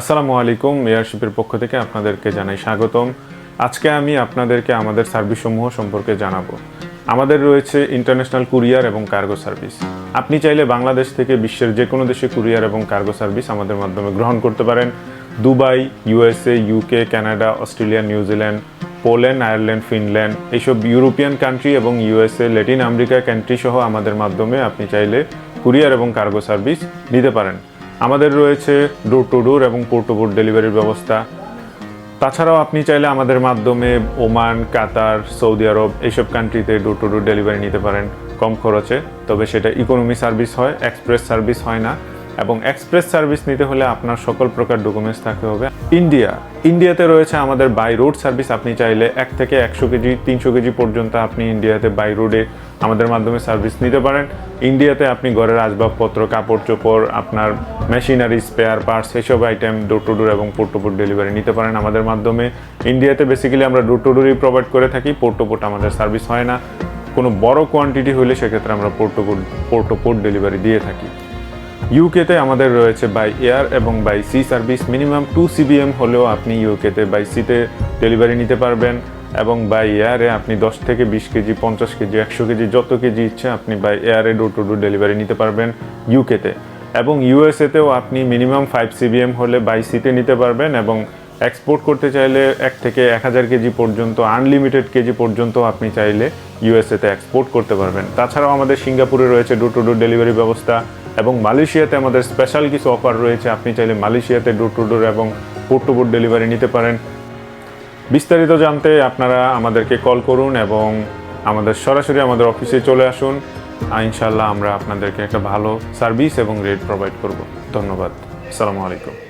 আসসালামু আলাইকুম, এয়ারশিপের পক্ষ থেকে আপনাদেরকে জানাই স্বাগতম। আজকে আমি আপনাদেরকে আমাদের সার্ভিসসমূহ সম্পর্কে জানাব। আমাদের রয়েছে ইন্টারন্যাশনাল কুরিয়ার এবং কার্গো সার্ভিস। আপনি চাইলে বাংলাদেশ থেকে বিশ্বের যে কোনো দেশে কুরিয়ার এবং কার্গো সার্ভিস আমাদের মাধ্যমে গ্রহণ করতে পারেন। Dubai, USA, UK Canada Australia New Zealand Poland, Ireland, Finland, এইসব ইউরোপিয়ান কান্ট্রি এবং ইউএসএ, ল্যাটিন আমেরিকা কান্ট্রি সহ আমাদের মাধ্যমে আপনি চাইলে কুরিয়ার এবং কার্গো সার্ভিস নিতে পারেন। আমাদের রয়েছে ডোর টু ডোর এবং পোর্ট টু পোর্ট ডেলিভারির ব্যবস্থা। তাছাড়াও আপনি চাইলে আমাদের মাধ্যমে ওমান, কাতার, সৌদি আরব এইসব কান্ট্রিতে ডোর টু ডোর ডেলিভারি নিতে পারেন কম খরচে। তবে সেটা ইকোনমি সার্ভিস হয় এক্সপ্রেস সার্ভিস হয় না। এবং এক্সপ্রেস সার্ভিস নিতে হলে আপনার সকল প্রকার ডকুমেন্টস থাকতে হবে। ইন্ডিয়া। ইন্ডিয়াতে রয়েছে আমাদের বাই রোড সার্ভিস। আপনি চাইলে এক থেকে একশো কেজি, তিনশো কেজি পর্যন্ত আপনি ইন্ডিয়াতে বাই রোডে আমাদের মাধ্যমে সার্ভিস নিতে পারেন। ইন্ডিয়াতে আপনি ঘরের আসবাবপত্র, কাপড় চোপড়, আপনার মেশিনারি, স্পেয়ার পার্টস এসব আইটেম ডোর টু ডোর এবং পোর্ট টু পোর্ট ডেলিভারি নিতে পারেন আমাদের মাধ্যমে। ইন্ডিয়াতে বেসিক্যালি আমরা ডোর টু ডোরই প্রোভাইড করে থাকি পোর্ট টু পোর্ট আমাদের সার্ভিস হয় না। কোনো বড় কোয়ান্টিটি হলে সেক্ষেত্রে আমরা port to port port to port delivery দিয়ে থাকি। ইউকেতে আমাদের রয়েছে বাই এয়ার এবং by sea service minimum two CBM হলেও আপনি ইউকেতে বাই সিতে ডেলিভারি নিতে পারবেন এবং বাই এয়ারে আপনি দশ থেকে বিশ কেজি, পঞ্চাশ কেজি, একশো কেজি, যত কেজি ইচ্ছে আপনি বাই এয়ারে ডোর টু ডোর ডেলিভারি নিতে পারবেন ইউকেতে এবং ইউএসএতেও আপনি মিনিমাম ফাইভ সিবিএম হলে বাই সিতে নিতে পারবেন এবং এক্সপোর্ট করতে চাইলে এক থেকে এক হাজার কেজি পর্যন্ত আনলিমিটেড কেজি পর্যন্ত আপনি চাইলে ইউএসএতে এক্সপোর্ট করতে পারবেন। তাছাড়াও আমাদের সিঙ্গাপুরে রয়েছে ডোর টু ডোর ডেলিভারি ব্যবস্থা। এবং মালয়েশিয়াতে আমাদের স্পেশাল কিছু অফার রয়েছে। আপনি চাইলে মালয়েশিয়াতে ডোর টু ডোর এবং পোর্ট টু পোর্ট ডেলিভারি নিতে পারেন। বিস্তারিত জানতে আপনারা আমাদেরকে কল করুন এবং আমাদের সরাসরি আমাদের অফিসে চলে আসুন। ইনশাল্লাহ আমরা আপনাদেরকে একটা ভালো সার্ভিস এবং রেট প্রোভাইড করব। ধন্যবাদ। আসসালামু আলাইকুম।